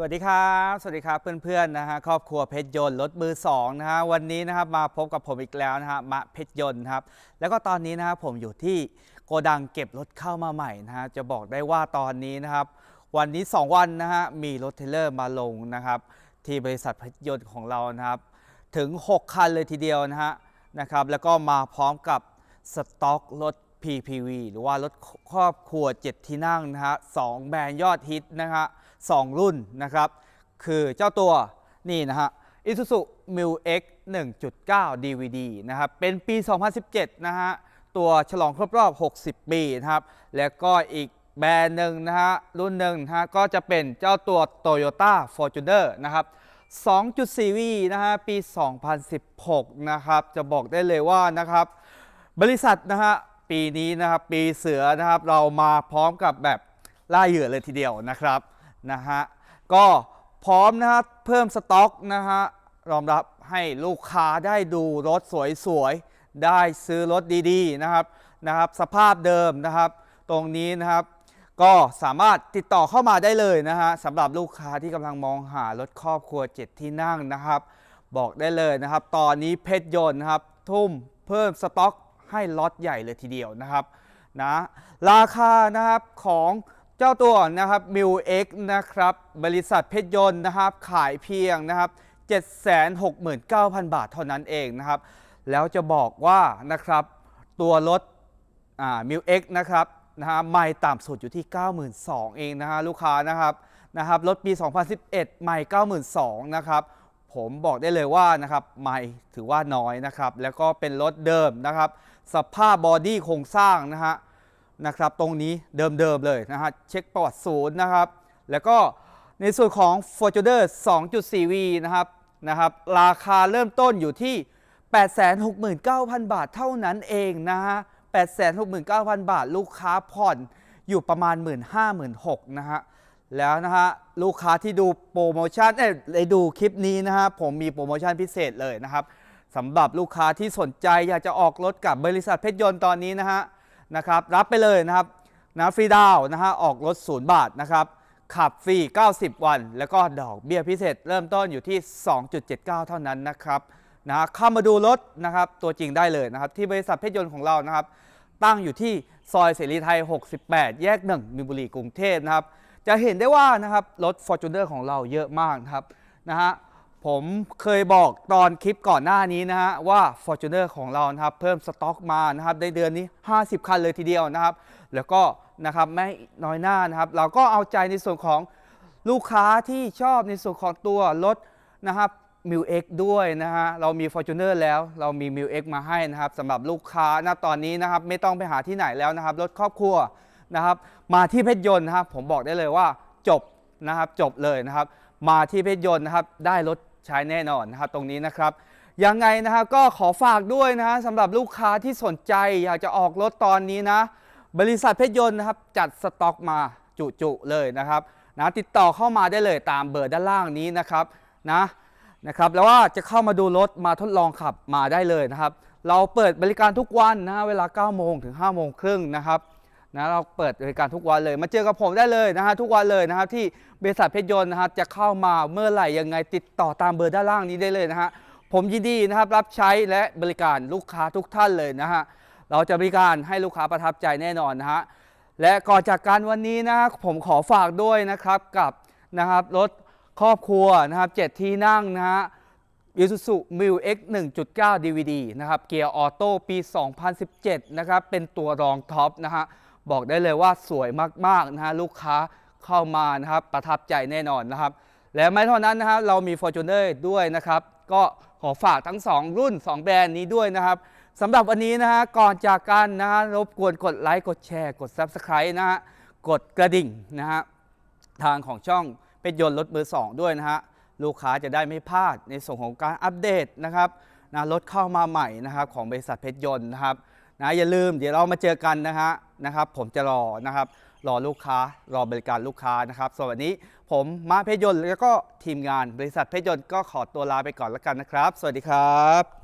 สวัสดีครับ สวัสดีครับเพื่อนๆนะฮะครอบครัวเพชรยนต์รถมือสองนะฮะวันนี้นะครับมาพบกับผมอีกแล้วนะฮะมาเพชรยนต์ครับแล้วก็ตอนนี้นะครับผมอยู่ที่โกดังเก็บรถเข้ามาใหม่นะฮะจะบอกได้ว่าตอนนี้นะครับ วันนี้ 2 วันนะฮะมีรถเทเลอร์มาลงนะครับที่บริษัทเพชรยนต์ของเรานะครับถึง 6 คันเลยทีเดียวนะฮะนะครับแล้วก็มาพร้อมกับสต็อกรถ PPV หรือว่ารถครอบครัว 7 ที่นั่งนะฮะสองแบรนด์ยอดฮิตนะฮะ สองรุ่นนะครับคือเจ้าตัวนี่นะฮะ Isuzu m u X 1.9 DVD นะครับเป็นปี 2017 นะฮะตัวฉลองครบรอบ 60 ปีนะครับแล้วก็อีกแบรนด์หนึ่งนะฮะรุ่นหนึ่งนะฮะก็จะเป็นเจ้าตัว Toyota Fortuner นะครับ 2.4V นะฮะปี 2016 นะครับจะบอกได้เลยว่านะครับบริษัทนะฮะปีนี้นะครับปีเสือนะครับเรามาพร้อมกับแบบล่าเหยื่อเลยทีเดียวนะครับ นะฮะก็พร้อมนะฮะเพิ่มสต็อกนะฮะรองรับให้ลูกค้าได้ดูรถสวยๆ ได้ซื้อรถดีๆนะครับนะครับสภาพเดิมนะครับตรงนี้นะครับ ก็สามารถติดต่อเข้ามาได้เลยนะฮะสำหรับลูกค้าที่กำลังมองหารถครอบครัว 7 ที่นั่งนะครับ บอกได้เลยนะครับ ตอนนี้เพชรยนต์นะครับ ทุ่มเพิ่มสต็อกให้ล็อตใหญ่เลยทีเดียวนะครับนะราคานะครับของ เจ้าตัวนะครับ m ิว X นะครับบริษัทเพชรยนต์นะครับขายเพียงนะครับ769,000 บาทเท่านั้นเองนะครับแล้วจะบอกว่านะครับตัวรถมิวเอ็กนะครับนะฮะไม่ต่ำสุดอยู่ที่ 92,000เองนะฮะลูกค้านะครับนะครับรถปี 2011 ไม่ 92,000นะครับผมบอกได้เลยว่านะครับไม่ถือว่าน้อยนะครับแล้วก็เป็นรถเดิมนะครับสภาพบอดี้โครงสร้างนะฮะ นะครับตรงนี้เดิมๆเลยนะฮะเช็คประวัติศูนย์นะครับ แล้วก็ในส่วนของ Fortuner 2.4V นะครับนะครับราคาเริ่มต้นอยู่ที่ 869,000 บาทเท่านั้นเองนะฮะ 869,000 บาทลูกค้าผ่อนอยู่ประมาณ 1 5 0 0 0 1นะฮะแล้วนะฮะลูกค้าที่ดูโปรโมชั่นเอ้ยดูคลิปนี้นะฮะผมมีโปรโมชั่นพิเศษเลยนะครับสำหรับลูกค้าที่สนใจอยากจะออกรถกับบริษัทเพชรยนต์ตอนนี้นะฮะ นะครับรับไปเลยนะครับนะฟรีดาวนะฮะออกรถ0บาทนะครับขับฟรี 90 วัน แล้วก็ดอกเบี้ยพิเศษ เริ่มต้นอยู่ที่ 2.79 เท่านั้นนะครับนะเข้ามาดูรถนะครับตัวจริงได้เลยนะครับที่บริษัทเพชรยนต์ของเรานะครับ ตั้งอยู่ที่ซอยเสรีไทย 68 แยก 1มีนบุรีกรุงเทพนะครับ จะเห็นได้ว่านะครับรถ Fortuner ของเราเยอะมากนะครับนะฮะ ผมเคยบอกตอนคลิปก่อนหน้านี้นะฮะว่า Fortuner ของเรานะครับเพิ่มสต็อกมานะครับในเดือนนี้ 50 คันเลยทีเดียวนะครับ แล้วก็นะครับไม่น้อยหน้านะครับ เราก็เอาใจในส่วนของลูกค้าที่ชอบในส่วนของตัวรถนะครับมิวเอ็กด้วยนะฮะเรามี Fortuner แล้วเรามี m ิวเอ็กมาให้นะครับสำหรับลูกค้าณตอนนี้นะครับไม่ต้องไปหาที่ไหนแล้วนะครับรถครอบครัวนะครับมาที่เพชรยนต์นะครับผมบอกได้เลยว่าจบนะครับจบเลยนะครับมาที่เพชรยนต์นะครับได้รถ ใช้แน่นอนนะครับตรงนี้นะครับยังไงนะครับก็ขอฝากด้วยนะฮะสำหรับลูกค้าที่สนใจอยากจะออกรถตอนนี้นะ บริษัทเพชรยนต์นะครับจัดสต็อกมาจุๆเลยนะครับนะติดต่อเข้ามาได้เลยตามเบอร์ด้านล่างนี้นะครับนะนะครับแล้วว่าจะเข้ามาดูรถมาทดลองขับมาได้เลยนะครับ เราเปิดบริการทุกวันนะฮะเวลา 9 โมงถึง 5 โมงครึ่งนะครับ นะเราเปิดบริการทุกวันเลย มาเจอกับผมได้เลยนะฮะทุกวันเลยนะครับที่บริษัทเพชรยนต์นะครับจะเข้ามาเมื่อไหร่ยังไงติดต่อตามเบอร์ด้านล่างนี้ได้เลยนะฮะผมยินดีนะครับรับใช้และบริการลูกค้าทุกท่านเลยนะฮะเราจะบริการให้ลูกค้าประทับใจแน่นอนนะฮะและก่อนจากการวันนี้นะครับผมขอฝากด้วยนะครับกับนะครับรถครอบครัวนะครับ7ที่นั่งนะฮะ Isuzu m i l X 1.9 DVD นะครับเกียร์ออโต้ปี 2017 นะครับ เป็นตัวรองท็อปนะฮะ บอกได้เลยว่าสวยมากๆนะฮะลูกค้าเข้ามานะครับประทับใจแน่นอนนะครับ และไม่เท่านั้นนะฮะเรามี Fortuner ด้วยนะครับ ก็ขอฝากทั้ง 2 รุ่น 2 แบรนด์นี้ด้วยนะครับสำหรับวันนี้นะฮะก่อนจากกันนะฮะรบกวนกดไลค์กดแชร์กด Subscribe นะฮะกดกระดิ่งนะฮะทางของช่องเป็นยนต์รถมือ2ด้วยนะฮะลูกค้าจะได้ไม่พลาดในส่วนของการอัปเดตนะครับนะรถเข้ามาใหม่นะครับของบริษัทเพชรยนต์นะครับ นะอย่าลืมเดี๋ยวเรามาเจอกันนะฮะนะครับ ผมจะรอนะครับ รอลูกค้ารอบริการลูกค้านะครับสวันนี้ผมมาเพชรยนต์แล้วก็ทีมงานบริษัทเพชรยนต์ก็ขอตัวลาไปก่อนแล้วกันนะครับ สวัสดีครับ